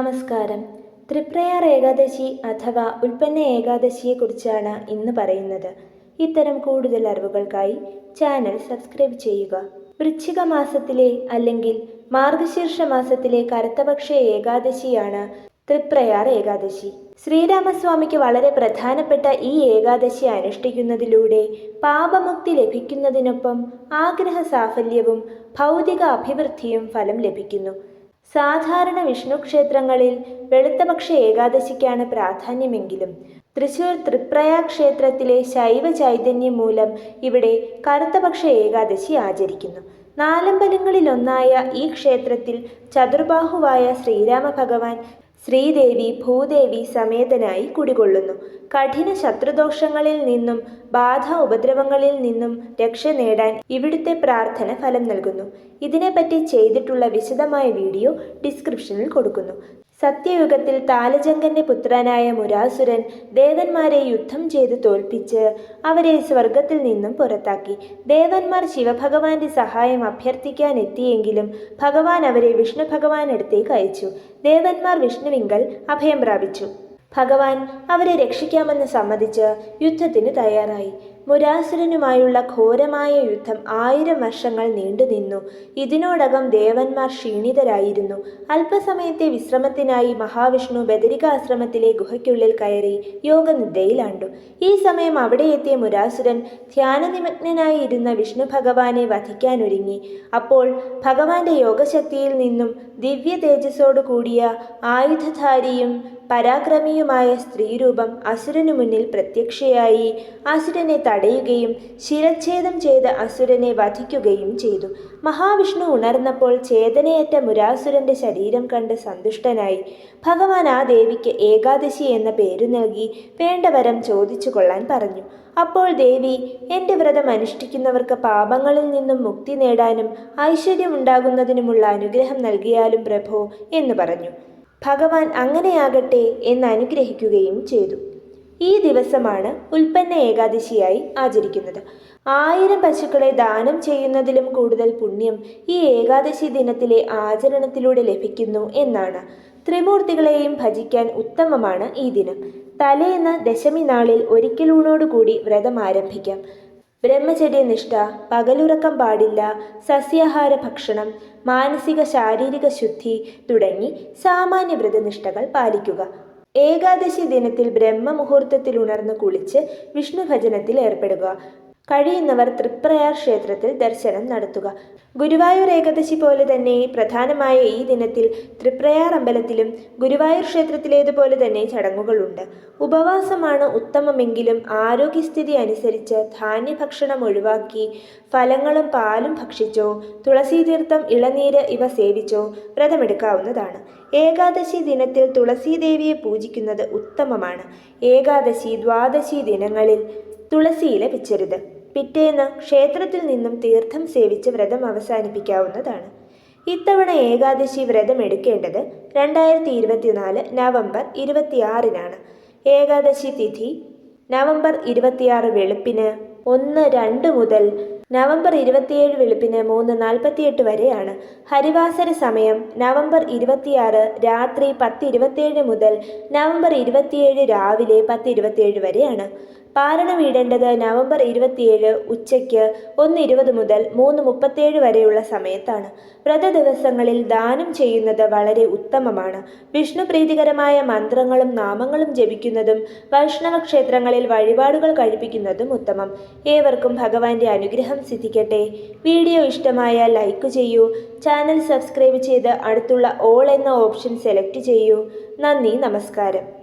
നമസ്കാരം. ത്രിപ്രയാർ ഏകാദശി അഥവാ ഉൽപ്പന്ന ഏകാദശിയെക്കുറിച്ചാണ് ഇന്ന് പറയുന്നത്. ഇത്തരം കൂടുതൽ അറിവുകൾക്കായി ചാനൽ സബ്സ്ക്രൈബ് ചെയ്യുക. വൃശ്ചിക മാസത്തിലെ അല്ലെങ്കിൽ മാർഗശീർഷ മാസത്തിലെ കറുത്തപക്ഷ ഏകാദശിയാണ് തൃപ്രയാർ ഏകാദശി. ശ്രീരാമസ്വാമിക്ക് വളരെ പ്രധാനപ്പെട്ട ഈ ഏകാദശി അനുഷ്ഠിക്കുന്നതിലൂടെ പാപമുക്തി ലഭിക്കുന്നതിനൊപ്പം ആഗ്രഹ സാഫല്യവും ഭൗതിക അഭിവൃദ്ധിയും ഫലം ലഭിക്കുന്നു. സാധാരണ വിഷ്ണു ക്ഷേത്രങ്ങളിൽ വെളുത്തപക്ഷ ഏകാദശിക്കാണ് പ്രാധാന്യമെങ്കിലും തൃശൂർ തൃപ്രയാ ക്ഷേത്രത്തിലെ ശൈവ ചൈതന്യം മൂലം ഇവിടെ കറുത്തപക്ഷ ഏകാദശി ആചരിക്കുന്നു. നാലമ്പലങ്ങളിലൊന്നായ ഈ ക്ഷേത്രത്തിൽ ചതുർബാഹുവായ ശ്രീരാമ ഭഗവാൻ ശ്രീദേവി ഭൂദേവി സമേതനായി കുടികൊള്ളുന്നു. കഠിന ശത്രുദോഷങ്ങളിൽ നിന്നും ബാധ ഉപദ്രവങ്ങളിൽ നിന്നും രക്ഷ നേടാൻ ഇവിടുത്തെ പ്രാർത്ഥന ഫലം നൽകുന്നു. ഇതിനെപ്പറ്റി ചെയ്തിട്ടുള്ള വിശദമായ വീഡിയോ ഡിസ്ക്രിപ്ഷനിൽ കൊടുക്കുന്നു. സത്യയുഗത്തിൽ താലജങ്കന്റെ പുത്രനായ മുരാസുരൻ ദേവന്മാരെ യുദ്ധം ചെയ്ത് തോൽപ്പിച്ച് അവരെ സ്വർഗത്തിൽ നിന്നും പുറത്താക്കി. ദേവന്മാർ ശിവഭഗവാന്റെ സഹായം അഭ്യർത്ഥിക്കാൻ എത്തിയെങ്കിലും ഭഗവാൻ അവരെ വിഷ്ണു ഭഗവാൻ അടുത്തേക്ക് അയച്ചു. ദേവന്മാർ വിഷ്ണുവിങ്കൽ അഭയം പ്രാപിച്ചു. ഭഗവാൻ അവരെ രക്ഷിക്കാമെന്ന് സമ്മതിച്ച് യുദ്ധത്തിന് തയ്യാറായി. മുരാസുരനുമായുള്ള ഘോരമായ യുദ്ധം ആയിരം വർഷങ്ങൾ നീണ്ടുനിന്നു ഇതിനോടകം ദേവന്മാർ ക്ഷീണിതരായിരുന്നു. അല്പസമയത്തെ വിശ്രമത്തിനായി മഹാവിഷ്ണു ബദരികാശ്രമത്തിലെ ഗുഹയ്ക്കുള്ളിൽ കയറി യോഗനിദ്രയിലാണ്ടു. ഈ സമയം അവിടെ എത്തിയ മുരാസുരൻ ധ്യാനനിമഗ്നനായി ഇരുന്ന വിഷ്ണു ഭഗവാനെ വധിക്കാനൊരുങ്ങി. അപ്പോൾ ഭഗവാന്റെ യോഗശക്തിയിൽ നിന്നും ദിവ്യ തേജസ്സോടു കൂടിയ ആയുധധാരിയും പരാക്രമിയുമായ സ്ത്രീരൂപം അസുരനു മുന്നിൽ പ്രത്യക്ഷയായി അസുരനെ തടയുകയും ശിരച്ഛേദം ചെയ്ത് അസുരനെ വധിക്കുകയും ചെയ്തു. മഹാവിഷ്ണു ഉണർന്നപ്പോൾ ചേതനയേറ്റ മുരാസുരന്റെ ശരീരം കണ്ട് സന്തുഷ്ടനായി. ഭഗവാൻ ആ ദേവിക്ക് ഏകാദശി എന്ന പേരു നൽകി വേണ്ടവരം ചോദിച്ചു കൊള്ളാൻ പറഞ്ഞു. അപ്പോൾ ദേവി എന്റെ വ്രതം അനുഷ്ഠിക്കുന്നവർക്ക് പാപങ്ങളിൽ നിന്നും മുക്തി നേടാനും ഐശ്വര്യമുണ്ടാകുന്നതിനുമുള്ള അനുഗ്രഹം നൽകിയാലും പ്രഭോ? എന്ന് പറഞ്ഞു. ഭഗവാൻ അങ്ങനെയാകട്ടെ എന്ന് അനുഗ്രഹിക്കുകയും ചെയ്തു. ഈ ദിവസമാണ് ഉൽപ്പന്ന ഏകാദശിയായി ആചരിക്കുന്നത്. ആയിരം പശുക്കളെ ദാനം ചെയ്യുന്നതിലും കൂടുതൽ പുണ്യം ഈ ഏകാദശി ദിനത്തിലെ ആചരണത്തിലൂടെ ലഭിക്കുന്നു എന്നാണ്. ത്രിമൂർത്തികളെയും ഭജിക്കാൻ ഉത്തമമാണ് ഈ ദിനം. തലേന്ന് ദശമി നാളിൽ ഒരിക്കലൂണോടുകൂടി വ്രതം ആരംഭിക്കാം. ബ്രഹ്മചര്യനിഷ്ഠ പകലുറക്കം പാടില്ല സസ്യാഹാര ഭക്ഷണം മാനസിക ശാരീരിക ശുദ്ധി തുടങ്ങി സാമാന്യ വ്രതനിഷ്ഠകൾ പാലിക്കുക. ഏകാദശി ദിനത്തിൽ ബ്രഹ്മമുഹൂർത്തത്തിൽ ഉണർന്ന് കുളിച്ച് വിഷ്ണു ഭജനത്തിൽ ഏർപ്പെടുക. കഴിയുന്നവർ തൃപ്രയാർ ക്ഷേത്രത്തിൽ ദർശനം നടത്തുക. ഗുരുവായൂർ ഏകാദശി പോലെ തന്നെ പ്രധാനമായ ഈ ദിനത്തിൽ തൃപ്രയാർ അമ്പലത്തിലും ഗുരുവായൂർ ക്ഷേത്രത്തിലേതുപോലെ തന്നെ ചടങ്ങുകളുണ്ട്. ഉപവാസമാണ് ഉത്തമമെങ്കിലും ആരോഗ്യസ്ഥിതി അനുസരിച്ച് ധാന്യഭക്ഷണം ഒഴിവാക്കി ഫലങ്ങളും പാലും ഭക്ഷിച്ചോ തുളസി തുളസീതീർത്ഥം ഇളനീര് ഇവ സേവിച്ചോ വ്രതമെടുക്കാവുന്നതാണ്. ഏകാദശി ദിനത്തിൽ തുളസീദേവിയെ പൂജിക്കുന്നത് ഉത്തമമാണ്. ഏകാദശി ദ്വാദശി ദിനങ്ങളിൽ തുളസിയില പിച്ചരുത്. പിറ്റേന്ന് ക്ഷേത്രത്തിൽ നിന്നും തീർത്ഥം സേവിച്ച് വ്രതം അവസാനിപ്പിക്കാവുന്നതാണ്. ഇത്തവണ ഏകാദശി വ്രതം എടുക്കേണ്ടത് രണ്ടായിരത്തി ഇരുപത്തിനാല് നവംബർ ഇരുപത്തിയാറിനാണ്. ഏകാദശി തിഥി നവംബർ ഇരുപത്തിയാറ് വെളുപ്പിന് ഒന്ന് രണ്ട് മുതൽ നവംബർ ഇരുപത്തിയേഴ് വെളുപ്പിന് മൂന്ന് നാൽപ്പത്തിയെട്ട് വരെയാണ്. ഹരിവാസര സമയം നവംബർ ഇരുപത്തിയാറ് രാത്രി പത്ത് ഇരുപത്തിയേഴ് മുതൽ നവംബർ ഇരുപത്തിയേഴ് രാവിലെ പത്ത് ഇരുപത്തിയേഴ് വരെയാണ്. പാരണ വീടേണ്ടത് നവംബർ ഇരുപത്തിയേഴ് ഉച്ചയ്ക്ക് ഒന്ന് ഇരുപത് മുതൽ മൂന്ന് മുപ്പത്തേഴ് വരെയുള്ള സമയത്താണ്. വ്രത ദിവസങ്ങളിൽ ദാനം ചെയ്യുന്നത് വളരെ ഉത്തമമാണ്. വിഷ്ണുപ്രീതികരമായ മന്ത്രങ്ങളും നാമങ്ങളും ജപിക്കുന്നതും വൈഷ്ണവ ക്ഷേത്രങ്ങളിൽ വഴിപാടുകൾ കഴിപ്പിക്കുന്നതും ഉത്തമം. ഏവർക്കും ഭഗവാന്റെ അനുഗ്രഹം സിദ്ധിക്കട്ടെ. വീഡിയോ ഇഷ്ടമായ ലൈക്ക് ചെയ്യൂ. ചാനൽ സബ്സ്ക്രൈബ് ചെയ്ത് അടുത്തുള്ള ഓൾ എന്ന ഓപ്ഷൻ സെലക്ട് ചെയ്യൂ. നന്ദി നമസ്കാരം.